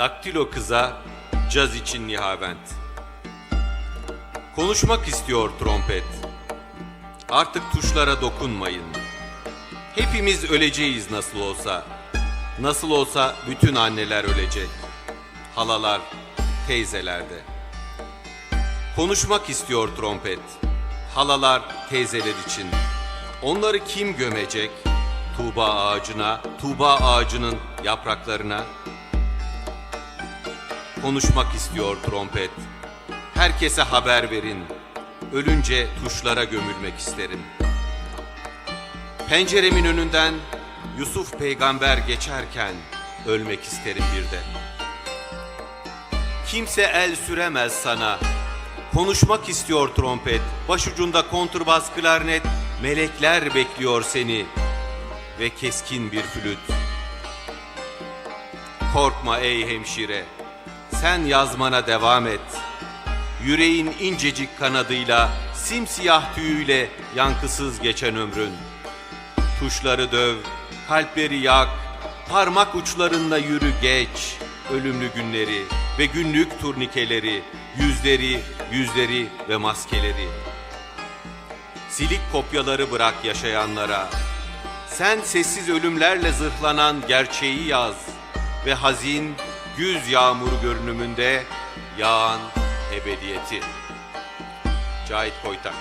Daktilo kıza caz için Nihavent. Konuşmak istiyor trompet. Artık tuşlara dokunmayın. Hepimiz öleceğiz nasıl olsa. Nasıl olsa bütün anneler ölecek. Halalar, teyzeler de. Konuşmak istiyor trompet. Halalar, teyzeler için. Onları kim gömecek? Tuğba ağacına, Tuğba ağacının yapraklarına. Konuşmak istiyor trompet. Herkese haber verin. Ölünce tuşlara gömülmek isterim. Penceremin önünden Yusuf peygamber geçerken ölmek isterim bir de. Kimse el süremez sana. Konuşmak istiyor trompet. Başucunda kontrbas klarnet. Melekler bekliyor seni. Ve keskin bir flüt. Korkma ey hemşire. Sen yazmana devam et. Yüreğin incecik kanadıyla, simsiyah tüyüyle yankısız geçen ömrün. Tuşları döv, kalpleri yak, parmak uçlarında yürü geç. Ölümlü günleri ve günlük turnikeleri, yüzleri, yüzleri ve maskeleri. Silik kopyaları bırak yaşayanlara. Sen sessiz ölümlerle zırhlanan gerçeği yaz ve hazin güz yağmuru görünümünde yağan ebediyeti. Cahit Koytak